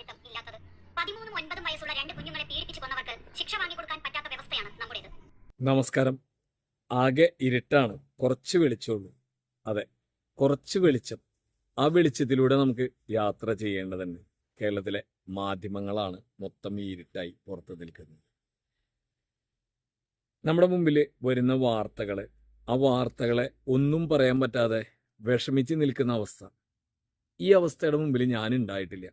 ഉത്തരവാദിത്തം ഇല്ലാത്തത്. പതിമൂന്നും ഒൻപതും വയസ്സുള്ള രണ്ട് കുഞ്ഞുങ്ങളെ പീഡിപ്പിച്ചു കൊന്നവർക്ക് ശിക്ഷ വാങ്ങിക്കൊടുക്കാൻ പറ്റാത്ത വ്യവസ്ഥയാണ് നമ്മുടേത്. നമസ്കാരം. ആകെ ഇരുട്ടാണ്. കുറച്ച് വെളിച്ചമുള്ളൂ. അതെ കുറച്ച് വെളിച്ചം. ആ വെളിച്ചത്തിലൂടെ നമുക്ക് യാത്ര ചെയ്യേണ്ടതുണ്ട്. കേരളത്തിലെ മാധ്യമങ്ങളാണ് മൊത്തം ഈ ഇരുട്ടായി പുറത്തു നിൽക്കുന്നത്. നമ്മുടെ മുമ്പിൽ വരുന്ന വാർത്തകൾ ആ വാർത്തകളെ ഒന്നും പറയാൻ പറ്റാതെ വിഷമിച്ച് നിൽക്കുന്ന അവസ്ഥ. ഈ അവസ്ഥയുടെ മുമ്പിൽ ഞാൻ ഉണ്ടായിട്ടില്ല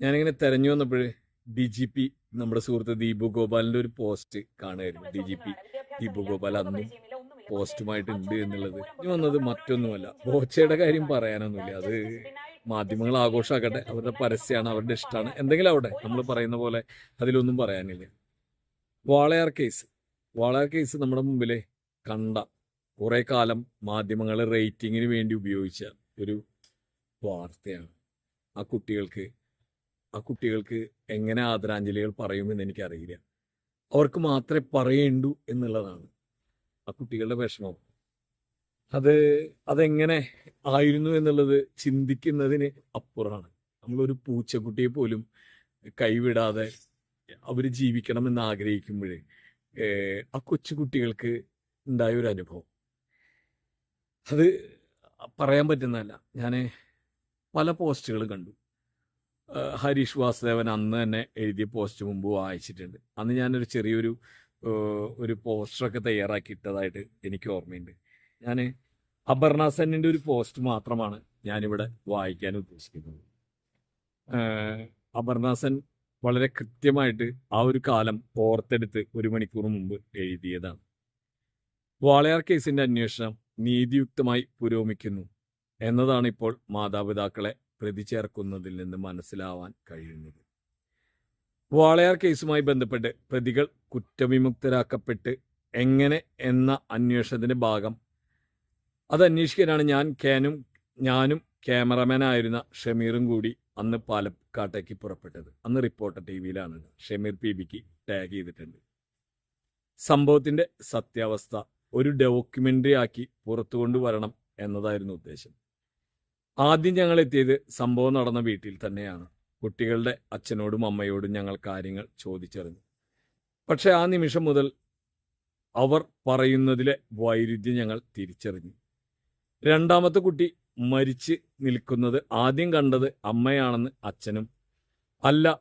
ഞാനിങ്ങനെ തെരഞ്ഞു വന്നപ്പോൾ ഡി ജി പി നമ്മുടെ സുഹൃത്ത് ദീപു ഗോപാലിന്റെ ഒരു പോസ്റ്റ് കാണുമായിരുന്നു. D G P Deepu Gopal അന്നും പോസ്റ്റുമായിട്ടുണ്ട് എന്നുള്ളത്. ഇനി വന്നത് മറ്റൊന്നുമല്ല. ബോച്ചയുടെ കാര്യം പറയാനൊന്നുമില്ല. അത് മാധ്യമങ്ങൾ ആഘോഷമാക്കട്ടെ. അവരുടെ പരസ്യമാണ് അവരുടെ ഇഷ്ടമാണ്. എന്തെങ്കിലും അവിടെ നമ്മൾ പറയുന്ന പോലെ അതിലൊന്നും പറയാനില്ല. വാളയാർ കേസ് വാളയാർ കേസ് നമ്മുടെ മുമ്പിലെ കണ്ട കുറെ കാലം മാധ്യമങ്ങൾ റേറ്റിങ്ങിന് വേണ്ടി ഉപയോഗിച്ച ഒരു വാർത്തയാണ്. ആ കുട്ടികൾക്ക് ആ കുട്ടികൾക്ക് എങ്ങനെ ആദരാഞ്ജലികൾ പറയുമെന്ന് എനിക്കറിയില്ല. അവർക്ക് മാത്രമേ പറയേണ്ടൂ എന്നുള്ളതാണ് ആ കുട്ടികളുടെ വിഷമം. അത് അതെങ്ങനെ ആയിരുന്നു എന്നുള്ളത് ചിന്തിക്കുന്നതിന് അപ്പുറമാണ്. നമ്മളൊരു പൂച്ചക്കുട്ടിയെ പോലും കൈവിടാതെ അവർ ജീവിക്കണമെന്ന് ആഗ്രഹിക്കുമ്പോൾ ആ കൊച്ചുകുട്ടികൾക്ക് ഉണ്ടായ ഒരു അനുഭവം. അത് പറയാൻ പറ്റുന്നതല്ല. ഞാൻ പല പോസ്റ്റുകൾ കണ്ടു. ഹരീഷ് വാസുദേവൻ അന്ന് തന്നെ എഴുതിയ പോസ്റ്റ് മുമ്പ് വായിച്ചിട്ടുണ്ട്. അന്ന് ഞാനൊരു ചെറിയൊരു ഒരു പോസ്റ്ററൊക്കെ തയ്യാറാക്കി ഇട്ടതായിട്ട് എനിക്ക് ഓർമ്മയുണ്ട്. ഞാൻ അപർണ സെന്നിന്റെ ഒരു പോസ്റ്റ് മാത്രമാണ് ഞാനിവിടെ വായിക്കാൻ ഉദ്ദേശിക്കുന്നത്. അപർണ സെൻ വളരെ കൃത്യമായിട്ട് ആ ഒരു കാലം ഓർത്തെടുത്ത് ഒരു മണിക്കൂർ മുമ്പ് എഴുതിയതാണ്. വാളയാർ കേസിന്റെ അന്വേഷണം നീതിയുക്തമായി പുരോഗമിക്കുന്നു എന്നതാണ് ഇപ്പോൾ മാതാപിതാക്കളെ പ്രതി ചേർക്കുന്നതിൽ നിന്ന് മനസ്സിലാവാൻ കഴിയുന്നത്. വാളയാർ കേസുമായി ബന്ധപ്പെട്ട് പ്രതികൾ കുറ്റവിമുക്തരാക്കപ്പെട്ട് എങ്ങനെ എന്ന അന്വേഷണത്തിന്റെ ഭാഗം. അത് അന്വേഷിക്കാനാണ് ഞാൻ ക്യാനും ഞാനും ക്യാമറമാനായിരുന്ന ഷമീറും കൂടി അന്ന് പാലക്കാട്ടേക്ക് പുറപ്പെട്ടത്. അന്ന് റിപ്പോർട്ടർ ടി വിയിലാണ്. ഷമീർ പി ബിക്ക് ടാഗ് ചെയ്തിട്ടുണ്ട്. സംഭവത്തിന്റെ സത്യാവസ്ഥ ഒരു ഡോക്യുമെന്ററി ആക്കി പുറത്തു കൊണ്ടുവരണം എന്നതായിരുന്നു ഉദ്ദേശം. ആദ്യം ഞങ്ങൾ എത്തിയത് സംഭവം നടന്ന വീട്ടിൽ തന്നെയാണ്. കുട്ടികളുടെ അച്ഛനോടും അമ്മയോടും ഞങ്ങൾ കാര്യങ്ങൾ ചോദിച്ചറിഞ്ഞു. പക്ഷേ ആ നിമിഷം മുതൽ അവർ പറയുന്നതിലെ വൈരുദ്ധ്യം ഞങ്ങൾ തിരിച്ചറിഞ്ഞു. രണ്ടാമത്തെ കുട്ടി മരിച്ച് നിൽക്കുന്നത് ആദ്യം കണ്ടത് അമ്മയാണെന്ന് അച്ഛനും അല്ല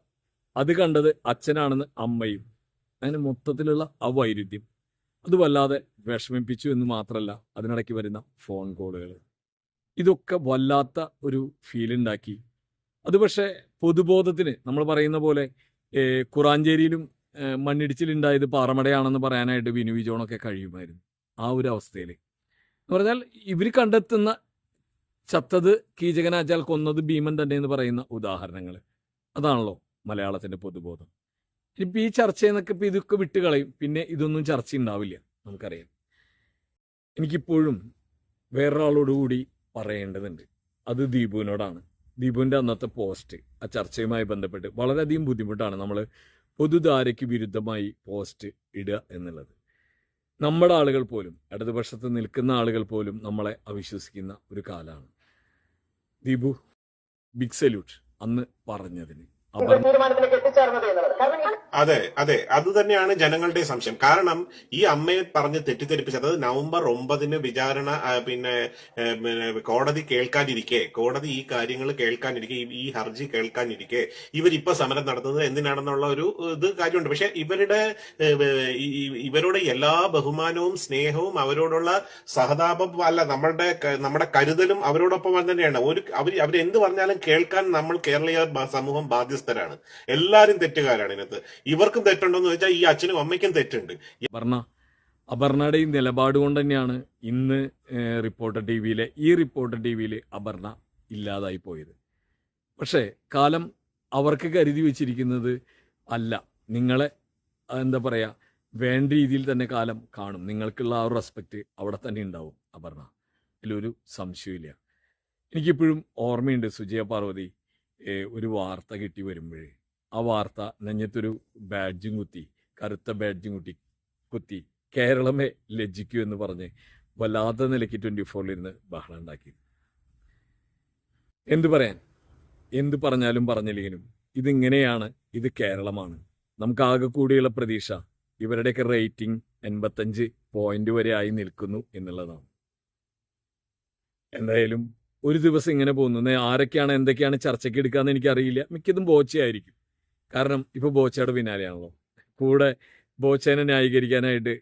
അത് കണ്ടത് അച്ഛനാണെന്ന് അമ്മയും. അങ്ങനെ മൊത്തത്തിലുള്ള ആ വൈരുദ്ധ്യം. അത് വല്ലാതെ വിഷമിപ്പിച്ചു എന്ന് മാത്രമല്ല അതിനിടയ്ക്ക് വരുന്ന ഫോൺ കോളുകൾ. ഇതൊക്കെ വല്ലാത്ത ഒരു ഫീൽ ഉണ്ടാക്കി അത് പക്ഷേ പൊതുബോധത്തിന് നമ്മൾ പറയുന്ന പോലെ കുറാഞ്ചേരിയിലും മണ്ണിടിച്ചിലുണ്ടായത് പാറമടയാണെന്ന് പറയാനായിട്ട് വിനു വിജോണൊക്കെ കഴിയുമായിരുന്നു ആ ഒരു അവസ്ഥയിൽ എന്ന് പറഞ്ഞാൽ ഇവർ കണ്ടെത്തുന്ന ചത്തത് കീചകനാച്ചാൽ കൊന്നത് ഭീമൻ തന്നെ എന്ന് പറയുന്ന ഉദാഹരണങ്ങൾ അതാണല്ലോ മലയാളത്തിന്റെ പൊതുബോധം. ഇനിയിപ്പോൾ ഈ ചർച്ചയെന്നൊക്കെ ഇപ്പം ഇതൊക്കെ വിട്ടുകളയും പിന്നെ ഇതൊന്നും ചർച്ച ഉണ്ടാവില്ല നമുക്കറിയാം. എനിക്കിപ്പോഴും വേറൊരാളോടുകൂടി പറയേണ്ടതുണ്ട്. അത് ദീപുവിനോടാണ്. ദീപുവിന്റെ അന്നത്തെ പോസ്റ്റ് ആ ചർച്ചയുമായി ബന്ധപ്പെട്ട് വളരെയധികം ബുദ്ധിമുട്ടാണ് നമ്മൾ പൊതുധാരയ്ക്ക് വിരുദ്ധമായി പോസ്റ്റ് ഇടുക എന്നുള്ളത്. നമ്മുടെ ആളുകൾ പോലും ഇടതുപക്ഷത്ത് നിൽക്കുന്ന ആളുകൾ പോലും നമ്മളെ അവിശ്വസിക്കുന്ന ഒരു കാലമാണ്. ദീപു ബിഗ് സല്യൂട്ട് അന്ന് പറഞ്ഞതിന്. അതെ അതെ. അത് തന്നെയാണ് ജനങ്ങളുടെ സംശയം. കാരണം ഈ അമ്മയെ പറഞ്ഞ് തെറ്റിദ്ധരിപ്പിച്ചത് അതായത് നവംബർ ഒമ്പതിന് വിചാരണ പിന്നെ കോടതി കേൾക്കാനിരിക്കെ കോടതി ഈ കാര്യങ്ങൾ കേൾക്കാനിരിക്കെ ഈ- ഈ ഹർജി കേൾക്കാനിരിക്കെ ഇവരിപ്പോ സമരം നടത്തുന്നത് എന്തിനാണെന്നുള്ള ഒരു ഇത് കാര്യമുണ്ട്. പക്ഷെ ഇവരുടെ ഇവരുടെ എല്ലാ ബഹുമാനവും സ്നേഹവും അവരോടുള്ള സഹതാപം അല്ല നമ്മളുടെ നമ്മുടെ കരുതലും അവരോടൊപ്പം തന്നെയാണ്. ഒരു അവർ അവരെന്ത് പറഞ്ഞാലും കേൾക്കാൻ നമ്മൾ കേരളീയ സമൂഹം സമൂഹം ബാധ്യസ്ഥരാണ് എല്ലാരും തെറ്റുകാരാണ് ഇതിനകത്ത്. ഇവർക്കും തെറ്റുണ്ടോന്ന് വെച്ചാൽ ഈ അച്ഛനും അമ്മയ്ക്കും തെറ്റുണ്ട്. അപർണ അപർണയുടെ ഈ നിലപാട് കൊണ്ട് തന്നെയാണ് ഇന്ന് റിപ്പോർട്ടർ ടി വിയിലെ ഈ റിപ്പോർട്ടർ ടി വിയിൽ അപർണ ഇല്ലാതായി പോയത്. പക്ഷേ കാലം അവർക്ക് കരുതി വെച്ചിരിക്കുന്നത് അല്ല. നിങ്ങളെ എന്താ പറയുക വേണ്ട രീതിയിൽ തന്നെ കാലം കാണും. നിങ്ങൾക്കുള്ള ആ ഒരു റെസ്പെക്റ്റ് അവിടെ തന്നെ ഉണ്ടാവും അപർണ. ഇതിലൊരു സംശയമില്ല എനിക്കിപ്പോഴും ഓർമ്മയുണ്ട് സുജയ പാർവതി ഒരു വാർത്ത കിട്ടി വരുമ്പോഴേ ആ വാർത്ത നെഞ്ഞത്തൊരു ബാഡ്ജും കുത്തി കറുത്ത ബാഡ്ജും കുത്തി കുത്തി കേരളമേ ലജ്ജിക്കൂ എന്ന് പറഞ്ഞ് വല്ലാത്ത നിലയ്ക്ക് ട്വന്റി ഫോറിലിരുന്ന് ബഹളം ഉണ്ടാക്കി. എന്തു പറയാൻ? എന്ത് പറഞ്ഞാലും പറഞ്ഞില്ലെങ്കിലും ഇതിങ്ങനെയാണ് ഇത് കേരളമാണ്. നമുക്ക് ആകെ കൂടിയുള്ള പ്രതീക്ഷ ഇവരുടെയൊക്കെ റേറ്റിംഗ് എൺപത്തഞ്ച് പോയിന്റ് വരെ ആയി നിൽക്കുന്നു എന്നുള്ളതാണ്. എന്തായാലും ഒരു ദിവസം ഇങ്ങനെ പോകുന്നു. നേ- ആരൊക്കെയാണ് എന്തൊക്കെയാണ് ചർച്ചയ്ക്ക് എടുക്കാന്ന് എനിക്കറിയില്ല. മിക്കതും ബോച്ചയായിരിക്കും. കാരണം ഇപ്പോൾ ബോച്ചയുടെ പിന്നാലെയാണല്ലോ. കൂടെ ബോച്ചേനെ ന്യായീകരിക്കാനായിട്ട്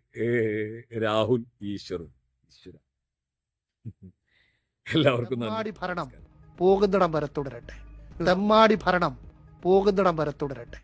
രാഹുൽ ഈശ്വർ ഈശ്വര. എല്ലാവർക്കും ഭരണം പോകുന്നിടം വരെ തുടരട്ടെ. തെമ്മാടി ഭരണം പോകുന്നിടം വരെ തുടരട്ടെ.